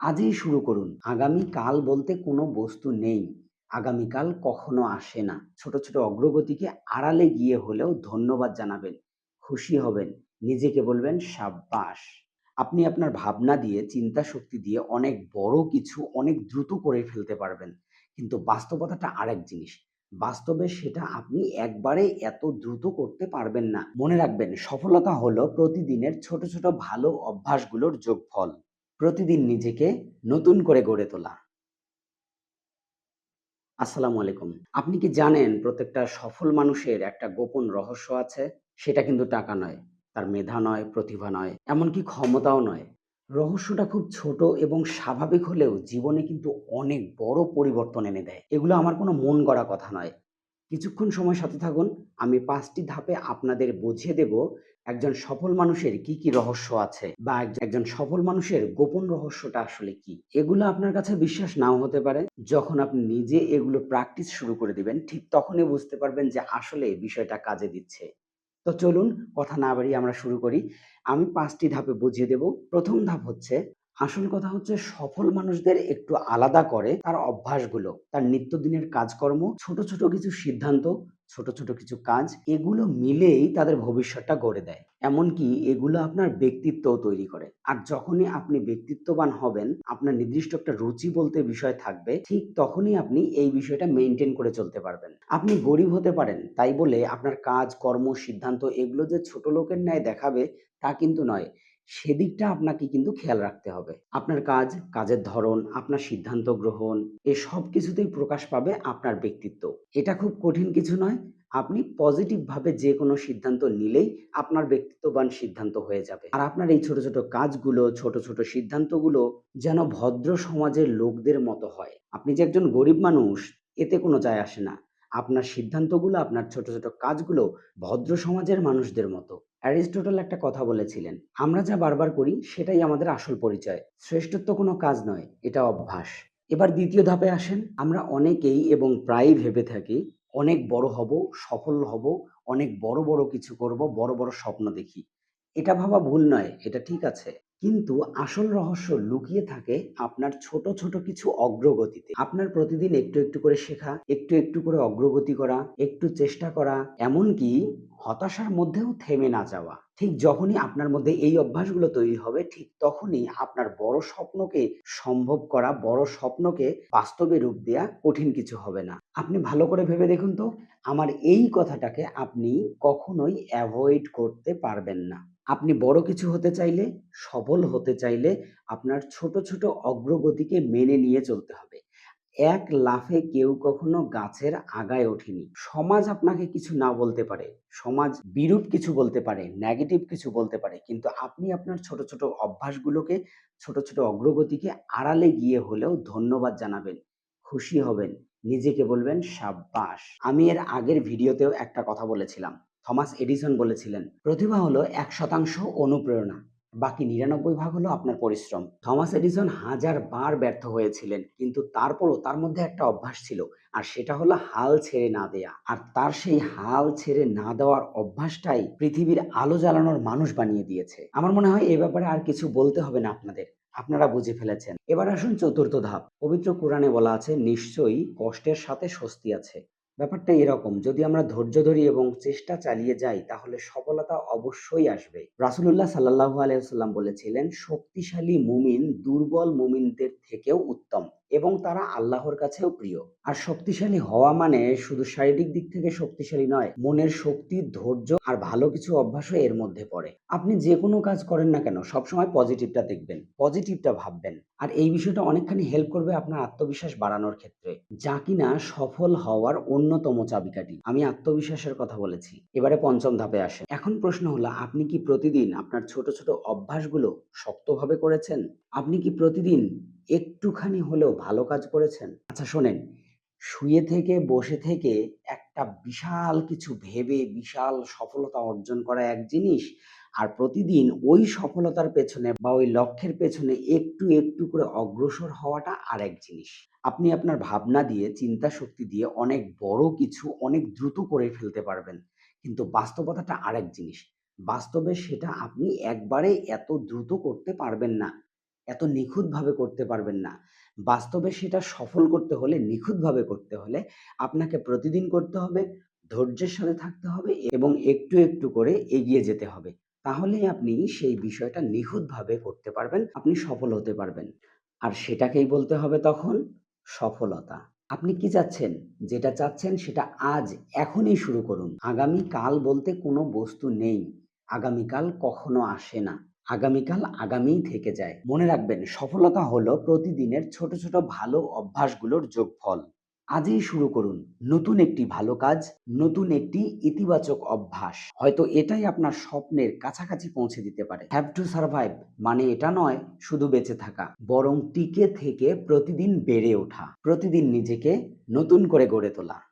আজই শুরু করুন। আগামী কাল বলতে কোনো বস্তু নেই। আগামীকাল কখনো আসে না। ছোট ছোট অগ্রগতিকে আড়ালে গিয়ে হলেও ধন্যবাদ জানাবেন। খুশি হবেন। নিজেকে বলবেন সাব্বাস। আপনি আপনার ভাবনা দিয়ে, চিন্তা শক্তি দিয়ে অনেক বড় কিছু অনেক দ্রুত করে ফেলতে পারবেন। কিন্তু বাস্তবতাটা আরেক জিনিস। বাস্তবে সেটা আপনি একবারে এত দ্রুত করতে পারবেন না। মনে রাখবেন, সফলতা হলো প্রতিদিনের ছোট ছোট ভালো অভ্যাসগুলোর যোগফল। প্রতিদিন নিজেকে নতুন করে গড়ে তোলা। আসসালামু আলাইকুম। আপনি কি জানেন প্রত্যেকটা সফল মানুষের একটা গোপন রহস্য আছে? সেটা কিন্তু টাকা নয়, তার মেধা নয়, প্রতিভা নয়, এমনকি ক্ষমতাও নয়। রহস্যটা খুব ছোট এবং স্বাভাবিক হলেও জীবনে কিন্তু অনেক বড় পরিবর্তন এনে দেয়। এগুলো আমার কোনো মন গড়া কথা নয়। কিছুক্ষণ সময় সাথে থাকুন, আমি পাঁচটি ধাপে আপনাদের বুঝিয়ে দেব একজন সফল মানুষের কি কি রহস্য আছে? বা একজন সফল মানুষের গোপন রহস্যটা আসলে কি? এগুলো আপনার কাছে বিশ্বাস নাও হতে পারে। যখন আপনি নিজে এগুলো প্র্যাকটিস শুরু করে দিবেন, ঠিক তখনই বুঝতে পারবেন যে আসলে বিষয়টা কাজে দিচ্ছে। তো চলুন, কথা না বাড়িয়ে আমরা শুরু করি। আমি পাঁচটি ধাপে বুঝিয়ে দেব। প্রথম ধাপ হচ্ছে, আসল কথা হচ্ছে সফল মানুষদের একটু আলাদা করে তার অভ্যাসগুলো, তার নিত্যদিনের কাজকর্ম, ছোট ছোট কিছু সিদ্ধান্ত ছোট ছোট কিছু কাজ, এগুলো মিলেই তাদের ভবিষ্যৎটা গড়ে দেয়। এমনকি এগুলো আপনার ব্যক্তিত্বও তৈরি করে। আর যখনই আপনি ব্যক্তিত্ববান হবেন, আপনার নির্দিষ্ট একটা রুচি বলতে বিষয় থাকবে, ঠিক তখনই আপনি এই বিষয়টা মেনটেন করে চলতে পারবেন। আপনি গরিব হতে পারেন, তাই বলে আপনার কাজ, কর্ম, সিদ্ধান্ত, এগুলো যে ছোট লোকের ন্যায় দেখাবে, তা কিন্তু নয়। সেদিকটা আপনাকে কিন্তু খেয়াল রাখতে হবে। আপনার কাজ, কাজের ধরন, আপনার সিদ্ধান্ত গ্রহণ এই সব কিছুতেই প্রকাশ পাবে আপনার ব্যক্তিত্ব। এটা খুব কঠিন কিছু নয়। আপনি পজিটিভ ভাবে যে কোনো সিদ্ধান্ত নিলেই আপনার ব্যক্তিত্ববান সিদ্ধান্ত হয়ে যাবে। আর আপনার এই ছোট ছোট কাজগুলো, ছোট ছোট সিদ্ধান্তগুলো যেন ভদ্র সমাজের লোকদের মতো হয়। আপনি যে একজন গরিব মানুষ, এতে কোনো যায় আসে না। আপনার সিদ্ধান্তগুলো, আপনার ছোট ছোট কাজগুলো ভদ্র সমাজের মানুষদের মতো। অ্যারিস্টটল একটা কথা বলেছিলেন, আমরা যা বারবার করি, সেটাই আমাদের আসল পরিচয়। শ্রেষ্ঠত্ব কোনো কাজ নয়, এটা অভ্যাস। এবার দ্বিতীয় ধাপে আসেন, আমরা অনেকেই এবং প্রায়ই ভেবে থাকি, অনেক বড় হব, সফল হব, অনেক বড় বড় কিছু করব, বড় বড় স্বপ্ন দেখি। এটা ভাবা ভুল নয়, এটা ঠিক আছে। কিন্তু আসল রহস্য লুকিয়ে থাকে আপনার ছোট ছোট কিছু অগ্রগতিতে। আপনার প্রতিদিন একটু একটু করে শেখা, একটু একটু করে অগ্রগতি করা, একটু চেষ্টা করা, এমনকি হতাশার মধ্যেও থেমে না যাওয়া। ঠিক যখনই আপনার মধ্যে এই অভ্যাসগুলো তৈরি হবে, ঠিক তখনই আপনার বড় স্বপ্নকে সম্ভব করা, বড় স্বপ্নকে বাস্তবে রূপ দেয়া কঠিন কিছু হবে না। আপনি ভালো করে ভেবে দেখুন তো, আমার এই কথাটাকে আপনি কখনোই অ্যাভয়েড করতে পারবেন না। আপনি বড় কিছু হতে চাইলে সফল হতে চাইলে আপনার ছোট ছোট অগ্রগতিকে মেনে নিয়ে চলতে হবে। এক লাফে কেউ কখনো গাছের আগায় ওঠেনি। সমাজ আপনাকে কিছু না বলতে পারে। সমাজ বিরূপ কিছু বলতে পারে নেগেটিভ কিছু বলতে পারে, কিন্তু আপনি আপনার ছোট ছোট অভ্যাসগুলোকে, ছোট ছোট অগ্রগতিকে আড়ালে গিয়ে হলেও ধন্যবাদ জানাবেন, খুশি হবেন, নিজেকে বলবেন, সাব্বাস। আমি এর আগের ভিডিওতেও একটা কথা বলেছিলাম। থমাস এডিসন বলেছিলেন, প্রতিভা হলো এক শতাংশ অনুপ্রেরণা, বাকি নিরানব্বই ভাগ হলো আপনার পরিশ্রম। থমাস এডিসন হাজার বার ব্যর্থ হয়েছিলেন, কিন্তু তারপরও তার মধ্যে একটা অভ্যাস ছিল, আর সেটা হলো হাল ছেড়ে না দেয়া। আর তার সেই হাল ছেড়ে না দেওয়ার অভ্যাসটাই পৃথিবীর আলো জ্বালানোর মানুষ বানিয়ে দিয়েছে। আমার মনে হয় এ ব্যাপারে আর কিছু বলতে হবে না আপনাদের, আপনারা বুঝে ফেলেছেন। এবার আসুন চতুর্থ ধাপ। পবিত্র কোরআনে বলা আছে, নিশ্চয়ই কষ্টের সাথে স্বস্তি আছে। ব্যাপারটা এরকম, যদি আমরা ধৈর্য ধরি এবং চেষ্টা চালিয়ে যাই, তাহলে সফলতা অবশ্যই আসবে। রাসুলুল্লাহ সাল্লাহ আলাইসাল্লাম বলেছিলেন, শক্তিশালী মুমিন দুর্বল মুমিনদের থেকেও উত্তম এবং তারা আল্লাহর কাছেও প্রিয়। আর শক্তিশালী হওয়া মানে শুধু শারীরিক দিক থেকে শক্তিশালী নয়, মনের শক্তি, ধৈর্য আর ভালো কিছু অভ্যাসও এর মধ্যে পড়ে। আপনি যে কোনো কাজ করেন না কেন, সবসময় পজিটিভটা দেখবেন, পজিটিভটা ভাববেন। আর এই বিষয়টা অনেকখানি হেল্প করবে আপনার আত্মবিশ্বাস বাড়ানোর ক্ষেত্রে। যা কিনা সফল হওয়ার অন্যতম চাবিকাঠি। আমি আত্মবিশ্বাসের কথা বলেছি। এবারে পঞ্চম ধাপে আসে এখন প্রশ্ন হলো, আপনি কি প্রতিদিন আপনার ছোট ছোট অভ্যাসগুলো শক্তভাবে করেছেন? আপনি কি প্রতিদিন একটুখানি হলেও ভালো কাজ করেছেন? আচ্ছা শোনেন। শুয়ে থেকে, বসে থেকে একটা বিশাল কিছু ভেবে, বিশাল সফলতা অর্জন করা এক জিনিস আর প্রতিদিন ওই সফলতার পেছনে বা ওই লক্ষ্যের পেছনে একটু একটু করে অগ্রসর হওয়াটা আরেক জিনিস আপনি আপনার ভাবনা দিয়ে চিন্তা শক্তি দিয়ে অনেক বড় কিছু অনেক দ্রুত করে ফেলতে পারবেন কিন্তু বাস্তবতাটা আরেক জিনিস বাস্তবে সেটা আপনি একবারে এত দ্রুত করতে পারবেন না এত নিখুঁতভাবে করতে পারবেন না। বাস্তবে সেটা সফল করতে হলে, নিখুঁতভাবে করতে হলে আপনাকে প্রতিদিন করতে হবে, ধৈর্যের সাথে থাকতে হবে এবং একটু, একটু করে এগিয়ে যেতে হবে। তাহলেই আপনি সেই বিষয়টা নিখুঁতভাবে করতে পারবেন, আপনি সফল হতে পারবেন। আর সেটাকেই বলতে হবে তখন সফলতা। আপনি কি চাচ্ছেন? যেটা চাচ্ছেন সেটা আজ, এখনই শুরু করুন। আগামীকাল বলতে কোনো বস্তু নেই। আগামীকাল কখনো আসে না। আগামীকাল আগামীই থেকে যায়। মনে রাখবেন সফলতা হলো প্রতিদিনের ছোট, ছোট ভালো অভ্যাসগুলোর যোগফল। আজই শুরু করুন নতুন একটি ভালো কাজ, নতুন একটি ইতিবাচক অভ্যাস। হয়তো এটাই আপনার স্বপ্নের কাছাকাছি পৌঁছে দিতে পারে। হ্যাভ টু সার্ভাইভ মানে এটা নয় শুধু বেঁচে থাকা, বরং টিকে থেকে প্রতিদিন বেড়ে ওঠা, প্রতিদিন নিজেকে নতুন করে গড়ে তোলা।